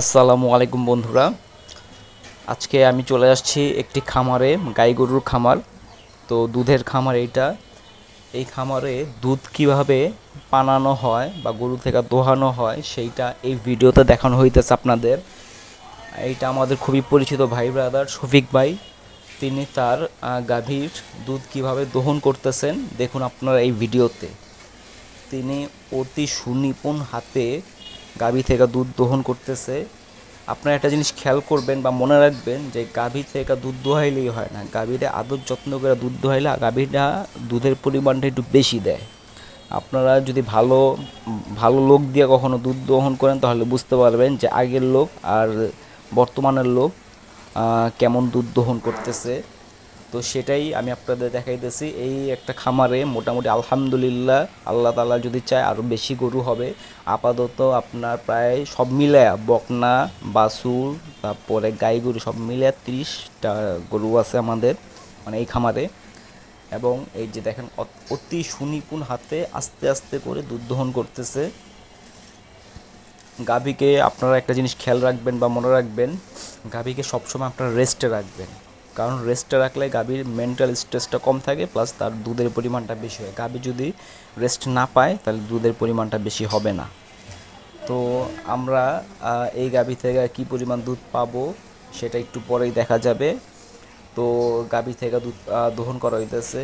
আসসালামু আলাইকুম বন্ধুরা। আজকে আমি চলে আসছি একটি খামারে, গাই গরুর খামার। তো দুধের খামার এইটা। এই খামারে দুধ কীভাবে পানানো হয় বা গরু থেকে দোহানো হয়, সেইটা এই ভিডিওতে দেখানো হইতেছে আপনাদের। এইটা আমাদের খুবই পরিচিত ভাই ব্রাদার শফিক ভাই। তিনি তার গাভীর দুধ কীভাবে দহন করতেছেন, দেখুন আপনারা এই ভিডিওতে। তিনি অতি সুনিপুণ হাতে গাভী থেকে দুধ দোহন করতেছে। আপনারা একটা জিনিস খেয়াল করবেন বা মনে রাখবেন যে গাভী থেকে দুধ দোহাইলেই হয় না। গাভীরা আদর যত্ন করে দুধ দোহাইলে গাভীটা দুধের পরিমাণটা একটু বেশি দেয়। আপনারা যদি ভালো ভালো লোক দিয়ে কখনো দুধ দহন করেন তাহলে বুঝতে পারবেন যে আগের লোক আর বর্তমানের লোক কেমন দুধ দোহন করতেছে। তো সেটাই আমি আপনাদের দেখাইতেছি। এই একটা খামারে মোটামুটি আলহামদুলিল্লাহ আল্লাহ তালা যদি চায় আরও বেশি গরু হবে। আপাতত আপনার প্রায় সব মিলে বকনা, বাছুর, তারপরে গাই গরু সব মিলে তিরিশটা গরু আছে আমাদের মানে এই খামারে। এবং এই যে দেখেন অতি সুনিপুণ হাতে আস্তে আস্তে করে দুধ দহন করতেছে। গাভীকে আপনারা একটা জিনিস খেয়াল রাখবেন বা মনে রাখবেন, গাভীকে সবসময় আপনারা রেস্টে রাখবেন। কারণ রেস্টে রাখলে গাভীর মেন্টাল স্ট্রেসটা কম থাকে প্লাস তার দুধের পরিমাণটা বেশি হয়। গাভী যদি রেস্ট না পায়, তাহলে দুধের পরিমাণটা বেশি হবে না। তো আমরা এই গাভী থেকে কী পরিমাণ দুধ পাবো সেটা একটু পরেই দেখা যাবে। তো গাভী থেকে দুধ দহন করা হইতেছে।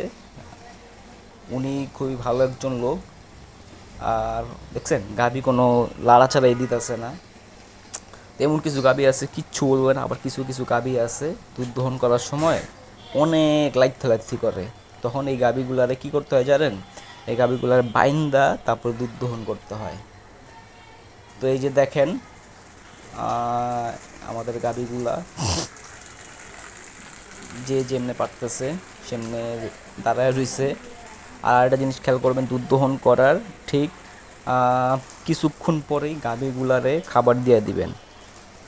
উনি খুবই ভালো একজন লোক। আর দেখছেন, গাভী কোনো লাড়াচাড়াই দিতেছে না। তেমন কিছু গাভী আছে, কিচ্ছু বলবে না, আবার কিছু কিছু গাভী আছে দুধ দহন করার সময় অনেক লাইথা করে। তখন এই গাভীগুলারে কি করতে হয় জানেন? এই গাভীগুলার বাইন্দা তারপর দুধ দহন করতে হয়। তো এই যে দেখেন আমাদের গাভীগুলা যে যেমনে পারতেছে, সেমনে দাঁড়ায় রইছে। আর একটা জিনিস খেয়াল করবেন দুধ দহন করার ঠিক কিছুক্ষণ পরেই গাভীগুলারে খাবার দিয়ে দিবেন।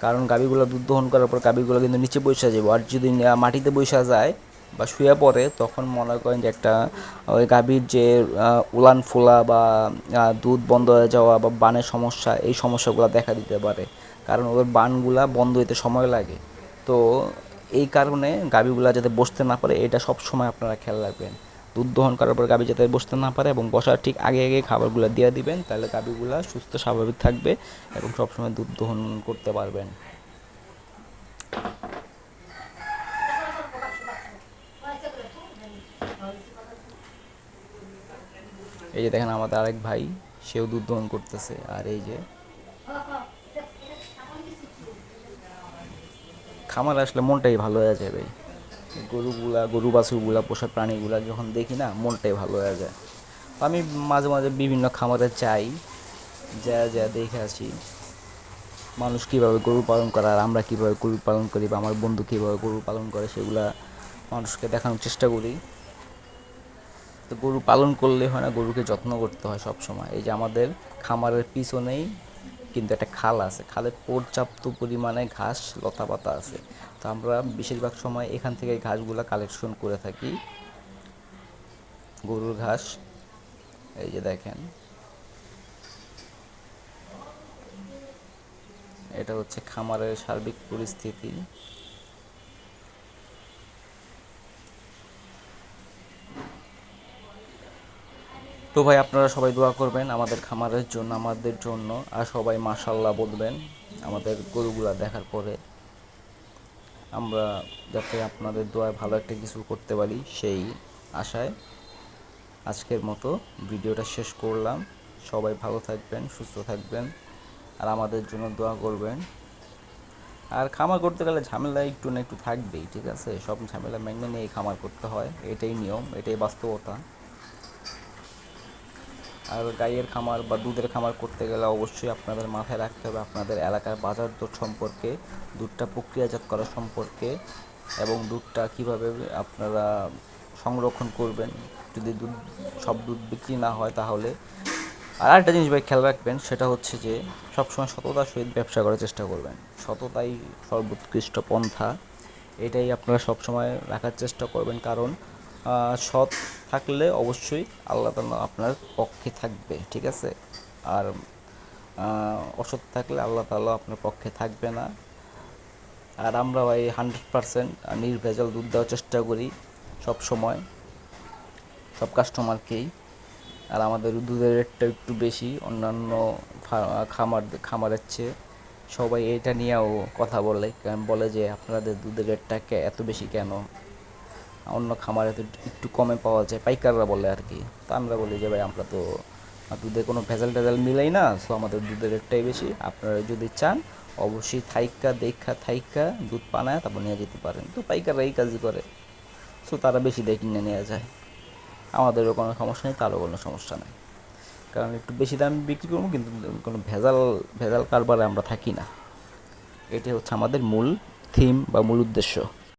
কারণ গাভীগুলো দুধ দহন করার পর গাভীগুলো কিন্তু নিচে বসে যাবে। আর যদি মাটিতে বসে যায় বা শুয়ে পড়ে, তখন মনে করেন যে একটা, ওই গাভীর যে উলান ফোলা বা দুধ বন্ধ হয়ে যাওয়া বা বানের সমস্যা, এই সমস্যাগুলো দেখা দিতে পারে। কারণ ওদের বানগুলা বন্ধ হইতে সময় লাগে। তো এই কারণে গাভীগুলা যাতে বসতে না পারে, এটা সব সময় আপনারা খেয়াল রাখবেন। দুধ দহন করার পর গাভী যাতে বসতে না পারে এবং বসার ঠিক আগে আগে খাবারগুলো দিয়ে দিবেন, তাহলে গাভীগুলা সুস্থ, স্বাভাবিক থাকবে এবং সবসময় দুধ দহন করতে পারবেন। এই যে দেখেন আমাদের আরেক ভাই, সেও দুধ দহন করতেছে। আর এই যে খামার আসলে মনটাই ভালো হয়ে যাবে। গরুগুলা, গরু বাছুরগুলা, পোষা প্রাণীগুলা যখন দেখি না, মনটাই ভালো হয়ে যায়। আমি মাঝে মাঝে বিভিন্ন খামারে যাই, যা যা দেখে আসি, মানুষ কীভাবে গরু পালন করে আর আমরা কীভাবে গরু পালন করি বা আমার বন্ধু কীভাবে গরু পালন করে সেগুলা মানুষকে দেখানোর চেষ্টা করি। তো গরু পালন করলে হয় না, গরুকে যত্ন করতে হয় সব সময় এই যে আমাদের খামারের পিছনেই কিন্তু একটা খাল আছে। খালে পর্যাপ্ত পরিমাণে ঘাস, লতা পাতা আছে। তো আমরা বেশিরভাগ সময় এখান থেকে ঘাসগুলো কালেকশন করে থাকি। গরুর ঘাস, এই যে দেখেন। এটা হচ্ছে খামারের সার্বিক পরিস্থিতি। তো ভাই, আপনারা সবাই দোয়া করবেন আমাদের খামারের জন্য, আমাদের জন্য। আর সবাই মাশাল্লাহ বলবেন, আমাদের গরুগুলা দেখার পরে আমরা যাতে আপনাদের দোয়ায় ভালো একটা কিছু করতে পারি সেই আশায় আজকের মতো ভিডিওটা শেষ করলাম। সবাই ভালো থাকবেন, সুস্থ থাকবেন, আর আমাদের জন্য দোয়া করবেন। আর খামার করতে গেলে ঝামেলা একটু না একটু থাকবেই, ঠিক আছে? সব ঝামেলা মেনে নিয়ে খামার করতে হয়, এটাই নিয়ম, এটাই বাস্তবতা। আর গাইয়ের খামার বা দুধের খামার করতে গেলে অবশ্যই আপনাদের মাথায় রাখতে হবে আপনাদের এলাকার বাজার দর সম্পর্কে, দুধটা প্রক্রিয়াজাত করা সম্পর্কে এবং দুধটা কীভাবে আপনারা সংরক্ষণ করবেন। যদি দুধ, সব দুধ বিক্রি না হয় তাহলে। আর একটা জিনিস ভাই, খেয়াল রাখবেন, সেটা হচ্ছে যে সবসময় সততার সহিত ব্যবসা করার চেষ্টা করবেন। সততাই সর্বোৎকৃষ্ট পন্থা। এটাই আপনারা সবসময় রাখার চেষ্টা করবেন। কারণ সৎ থাকলে অবশ্যই আল্লাহ তাআলা আপনার পক্ষে থাকবে, ঠিক আছে? আর অসৎ থাকলে আল্লাহ তাআলা আপনার পক্ষে থাকবে না। আর আমরা ভাই হান্ড্রেড পারসেন্ট নির্ভেজাল দুধ দেওয়ার চেষ্টা করি সব সময়, সব কাস্টমারকেই আর আমাদের দুধের রেটটা একটু বেশি, অন্যান্য খামার, খামারের চেয়ে। সবাই এটা নিয়েও কথা বলে বলে যে আপনাদের দুধের রেটটা এত বেশি কেন? অন্য খামারে তো একটু কমে পাওয়া যায়, পাইকাররা বলে আর কি। তো আমরা বলি যে, ভাই, আমরা তো দুধে কোনো ভেজাল টেজাল মিলাই না সো আমাদের দুধের রেটটাই বেশি। আপনারা যদি চান, অবশ্যই থাইকা, দেখা, থাইকা, দুধ পানায় তারপর নিয়ে যেতে পারেন। তো পাইকাররা এই কাজই করে। সো তারা বেশি দিয়ে কিনে নেওয়া যায়। আমাদেরও কোনো সমস্যা নেই, তারও কোনো সমস্যা নেই। কারণ একটু বেশি দাম বিক্রি করব, কিন্তু কোনো ভেজাল ভেজাল কারবারে আমরা থাকি না। এটাই হচ্ছে আমাদের মূল থিম বা মূল উদ্দেশ্য।